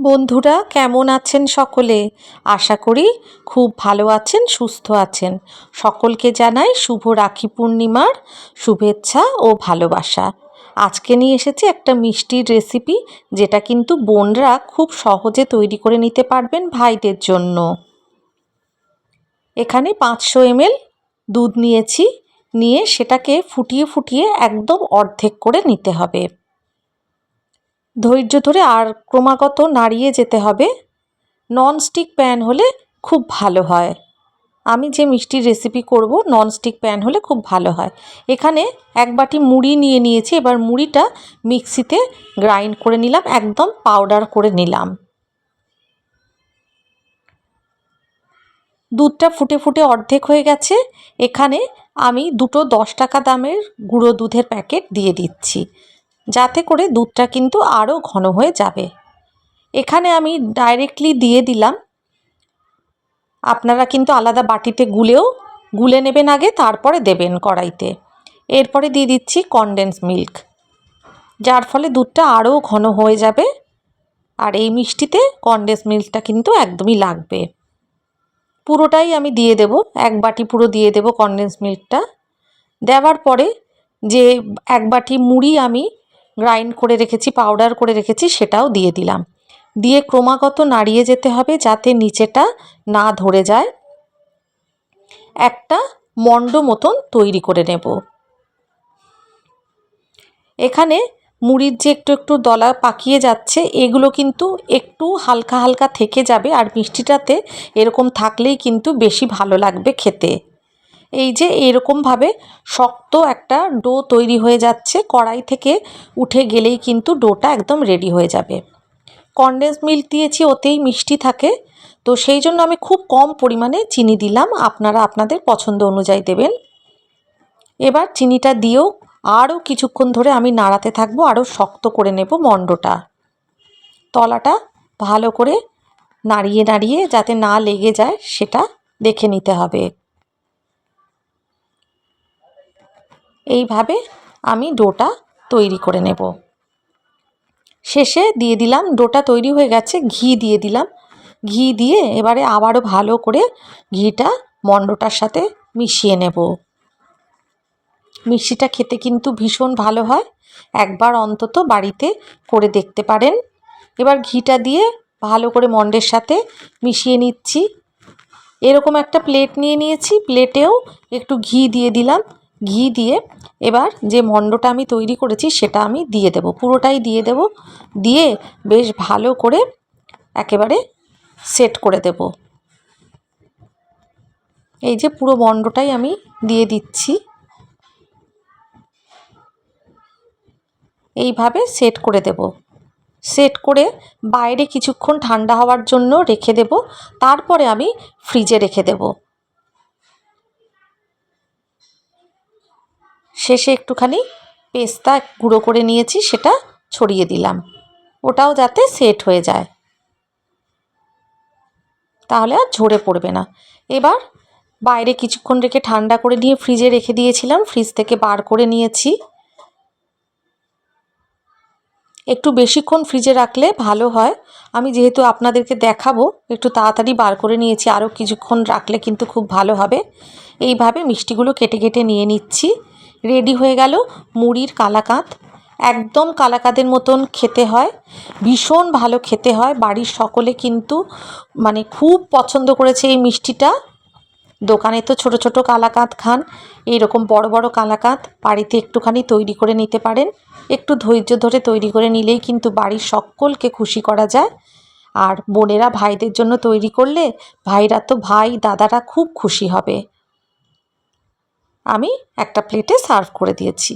বন্ধুরা, কেমন আছেন সকলে? আশা করি খুব ভালো আছেন, সুস্থ আছেন। সকলকে জানাই শুভ রাখি পূর্ণিমার শুভেচ্ছা ও ভালোবাসা। আজকে নিয়ে এসেছি একটা মিষ্টির রেসিপি যেটা কিন্তু বোনরা খুব সহজে তৈরি করে নিতে পারবেন ভাইদের জন্য। এখানে পাঁচশো এমএল দুধ নিয়েছি, নিয়ে সেটাকে ফুটিয়ে ফুটিয়ে একদম অর্ধেক করে নিতে হবে। ধৈর্য ধরে আর ক্রমাগত নাড়িয়ে যেতে হবে। ননস্টিক প্যান হলে খুব ভালো হয়। আমি যে মিষ্টির রেসিপি করব ননস্টিক প্যান হলে খুব ভালো হয়। এখানে এক বাটি মুড়ি নিয়ে নিয়েছি, এবার মুড়িটা মিক্সিতে গ্রাইন্ড করে নিলাম, একদম পাউডার করে নিলাম। দুধটা ফুটে ফুটে অর্ধেক হয়ে গেছে। এখানে আমি দুটো দশ টাকা দামের গুঁড়ো দুধের প্যাকেট দিয়ে দিচ্ছি। যাতে করে দুধটা কিন্তু আরও ঘন হয়ে যাবে। এখানে আমি ডাইরেক্টলি দিয়ে দিলাম। আপনারা কিন্তু আলাদা বাটিতে গুলেও, গুলে নেবেন আগে, তারপরে দেবেন কড়াইতে। এরপরে দিয়ে দিচ্ছি কনডেন্স মিল্ক যার ফলে দুধটা আরও ঘন হয়ে যাবে। আর এই মিষ্টিতে কনডেন্স মিল্কটা কিন্তু একদমই লাগবে। পুরোটাই আমি দিয়ে দেব। এক বাটি পুরো দিয়ে দেব কনডেন্স মিল্কটা দেওয়ার পরে যে এক বাটি মুড়ি আমি গ্রাইন্ড করে রেখেছি পাউডার করে রেখেছি, সেটাও দিয়ে দিলাম। দিয়ে ক্রমাগত নাড়িয়ে যেতে হবে যাতে নিচেটা না ধরে যায়। একটা মণ্ড মতন তৈরি করে নেব। এখানে মুড়ির যে একটু একটু দলা পাকিয়ে যাচ্ছে, এগুলো কিন্তু একটু হালকা হালকা থেকে যাবে, আর মিষ্টিটাতে এরকম থাকলেই কিন্তু বেশি ভালো লাগবে খেতে। এই যে এরকমভাবে শক্ত একটা ডো তৈরি হয়ে যাচ্ছে, কড়াই থেকে উঠে গেলেই কিন্তু ডোটা একদম রেডি হয়ে যাবে। কনডেন্স মিল্ক দিয়েছি, ওতেই মিষ্টি থাকে। তো সেই জন্য আমি খুব কম পরিমাণে চিনি দিলাম, আপনারা আপনাদের পছন্দ অনুযায়ী দেবেন। এবার চিনিটা দিয়েও আরও কিছুক্ষণ ধরে আমি নাড়াতে থাকব, আরও শক্ত করে নেব মণ্ডটা। তলাটা ভালো করে নাড়িয়ে নাড়িয়ে যাতে না লেগে যায়, সেটা দেখে নিতে হবে। এইভাবে আমি ডোটা তৈরি করে নেব। শেষে দিয়ে দিলাম, ডোটা তৈরি হয়ে গেছে, ঘি দিয়ে দিলাম। ঘি দিয়ে এবারে আবারও ভালো করে ঘিটা মণ্ডটার সাথে মিশিয়ে নেব। মিষ্টিটা খেতে কিন্তু ভীষণ ভালো হয়, একবার অন্তত বাড়িতে করে দেখতে পারেন। এবার ঘিটা দিয়ে ভালো করে মণ্ডের সাথে মিশিয়ে নিচ্ছি। এরকম একটা প্লেট নিয়ে নিয়েছি, প্লেটেও একটু ঘি দিয়ে দিলাম। ঘি দিয়ে এবার যে মণ্ডটা আমি তৈরি করেছি সেটা আমি দিয়ে দেব। পুরোটাই দিয়ে দেব। দিয়ে বেশ ভালো করে একেবারে সেট করে দেব। এই যে পুরো মণ্ডটাই আমি দিয়ে দিচ্ছি। এইভাবে সেট করে দেব। সেট করে বাইরে কিছুক্ষণ ঠান্ডা হওয়ার জন্য রেখে দেব। তারপরে আমি ফ্রিজে রেখে দেবো। শেষে একটুখানি পেস্তা গুঁড়ো করে নিয়েছি, সেটা ছড়িয়ে দিলাম। ওটাও যাতে সেট হয়ে যায়। তাহলে আর ঝরে পড়বে না। এবার বাইরে কিছুক্ষণ রেখে ঠান্ডা করে নিয়ে ফ্রিজে রেখে দিয়েছিলাম। ফ্রিজ থেকে বার করে নিয়েছি। একটু বেশিক্ষণ ফ্রিজে রাখলে ভালো হয়। আমি যেহেতু আপনাদেরকে দেখাবো, একটু তাড়াতাড়ি বার করে নিয়েছি। আরও কিছুক্ষণ রাখলে কিন্তু খুব ভালো হবে। এইভাবে মিষ্টিগুলো কেটে কেটে নিয়ে নিচ্ছি। রেডি হয়ে গেল মুড়ির কালাকাঁদ। একদম কালাকাঁদের মতন খেতে হয়, ভীষণ ভালো খেতে হয়। বাড়ির সকলে কিন্তু মানে খুব পছন্দ করেছে এই মিষ্টিটা। দোকানে তো ছোট ছোট কালাকাঁদ খান, এইরকম বড় বড় কালাকাঁদ বাড়িতে একটুখানি তৈরি করে নিতে পারেন। একটু ধৈর্য ধরে তৈরি করে নিলেই কিন্তু বাড়ির সকলকে খুশি করা যায়। আর বোনেরা ভাইদের জন্য তৈরি করলে ভাইরা তো ভাই, দাদারা খুব খুশি হবে। আমি একটা প্লেটে সার্ভ করে দিয়েছি।